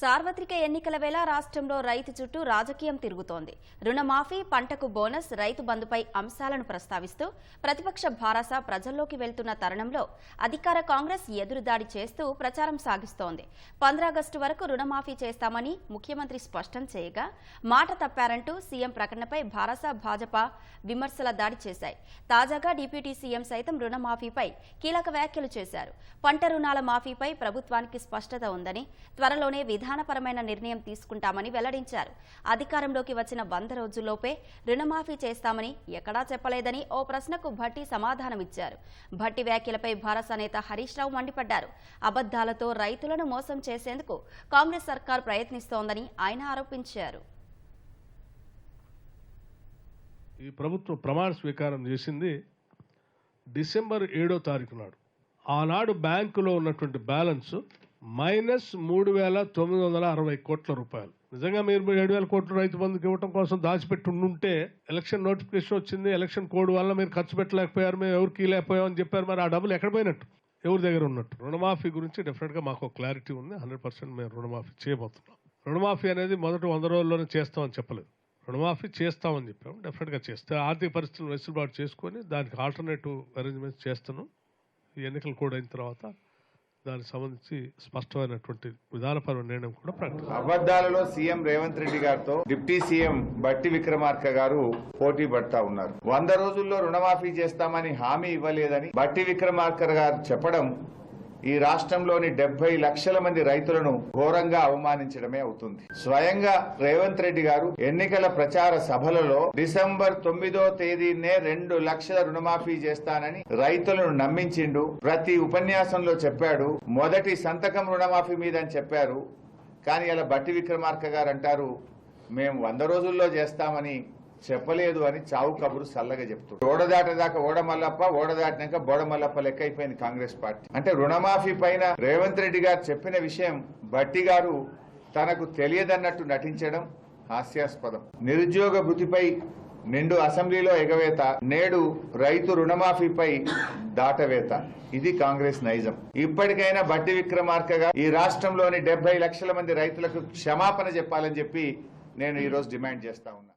సార్వత్రిక ఎన్నికల వేళ రాష్ట్రంలో రైతు చుట్టూ రాజకీయం తిరుగుతోంది. రుణమాఫీ పంటకు బోనస్ రైతు బంధుపై అంశాలను ప్రస్తావిస్తూ ప్రతిపక్ష భారస ప్రజల్లోకి వెళ్తున్న తరుణంలో అధికార కాంగ్రెస్ ఎదురుదాడి చేస్తూ ప్రచారం సాగిస్తోంది. పంద్రాగస్టు వరకు రుణమాఫీ చేస్తామని ముఖ్యమంత్రి స్పష్టం చేయగా మాట తప్పారంటూ సీఎం ప్రకటనపై భారస భాజపా విమర్శల దాడి చేశాయి. తాజాగా డిప్యూటీ సీఎం సైతం రుణమాఫీపై కీలక వ్యాఖ్యలు చేశారు. పంట రుణాల మాఫీపై ప్రభుత్వానికి స్పష్టత ఉందని త్వరలోనే విధానం విధానపరమైన నిర్ణయం తీసుకుంటామని వెల్లడించారు. అధికారంలోకి వచ్చిన వంద రోజుల్లోపే రుణమాఫీ చేస్తామని ఎక్కడా చెప్పలేదని ఓ ప్రశ్నకు భట్టి సమాధానమిచ్చారు. భట్టి వ్యాఖ్యలపై భారత నేత హరీష్ రావు మండిపడ్డారు. అబద్దాలతో రైతులను మోసం చేసేందుకు కాంగ్రెస్ సర్కార్ ప్రయత్నిస్తోందని ఆయన ఆరోపించారు. ఈ ప్రభుత్వం ప్రమాణ స్వీకారం చేసింది డిసెంబర్ ఏడో తారీఖు నాడు. ఆనాడు బ్యాంకులో ఉన్నటువంటి బ్యాలెన్స్ మైనస్ మూడు వేల తొమ్మిది వందల అరవై కోట్ల రూపాయలు. నిజంగా మీరు ఏడు వేల కోట్ల రైతు బంధుకి ఇవ్వడం కోసం దాచిపెట్టి ఉంటే ఎలక్షన్ నోటిఫికేషన్ వచ్చింది ఎలక్షన్ కోడ్ వల్ల మీరు ఖర్చు పెట్టలేకపోయారు మేము ఎవరికి లేకపోయామని చెప్పారు మరి ఆ డబ్బులు ఎక్కడ పోయినట్టు? ఎవరి దగ్గర ఉన్నట్టు? రుణమాఫీ గురించి డెఫినెట్గా మాకు ఒక క్లారిటీ ఉంది. హండ్రెడ్ పర్సెంట్ మేము రుణమాఫీ చేయబోతున్నాం. రుణమాఫీ అనేది మొదటి వంద రోజుల్లోనే చేస్తామని చెప్పలేదు. రుణమాఫీ చేస్తామని చెప్పాము. డెఫినెట్గా చేస్తే ఆర్థిక పరిస్థితులను వెసులుబాటు చేసుకొని దానికి ఆల్టర్నేటివ్ అరేంజ్మెంట్స్ చేస్తున్నాం. ఈ ఎన్నికలు కూడా అయిన తర్వాత దానికి సంబంధించి స్పష్టమైనటువంటి విధానపరమైన నిర్ణయం కూడా ప్రకటిస్తాం అబద్దాలలో సీఎం రేవంత్ రెడ్డి గారితో డిప్టీ సీఎం బట్టి విక్రమార్క గారు పోటీ పడతా ఉన్నారు. వంద రోజుల్లో రుణమాఫీ చేస్తామని హామీ ఇవ్వలేదని బట్టి విక్రమార్క గారు చెప్పడం ఈ రాష్ట్రంలోని డెబ్బై లక్షల మంది రైతులను ఘోరంగా అవమానించడమే అవుతుంది. స్వయంగా రేవంత్ రెడ్డి గారు ఎన్నికల ప్రచార సభలలో డిసెంబర్ తొమ్మిదో తేదీనే రెండు లక్షల రుణమాఫీ చేస్తానని రైతులను నమ్మించిండు. ప్రతి ఉపన్యాసంలో చెప్పాడు మొదటి సంతకం రుణమాఫీ మీద అని చెప్పారు. కానీ అలా బట్టి విక్రమార్క గారు అంటారు మేము వంద రోజుల్లో చేస్తామని చెప్పలేదు అని చావు కబురు చల్లగా చెప్తారు ఓడదాటదాకా ఓడమల్లప్ప ఓడదాటినాక బోడమల్లప్ప లెక్క అయిపోయింది కాంగ్రెస్ పార్టీ. అంటే రుణమాఫీ పైన రేవంత్ రెడ్డి గారు చెప్పిన విషయం బట్టి గారు తనకు తెలియదన్నట్టు నటించడం హాస్యాస్పదం. నిరుద్యోగ భృతిపై నిండు అసెంబ్లీలో ఎగవేత నేడు రైతు రుణమాఫీపై దాటవేత. ఇది కాంగ్రెస్ నైజం. ఇప్పటికైనా బట్టి విక్రమార్కగా ఈ రాష్ట్రంలోని డెబ్బై లక్షల మంది రైతులకు క్షమాపణ చెప్పాలని చెప్పి నేను ఈరోజు డిమాండ్ చేస్తా ఉన్నా.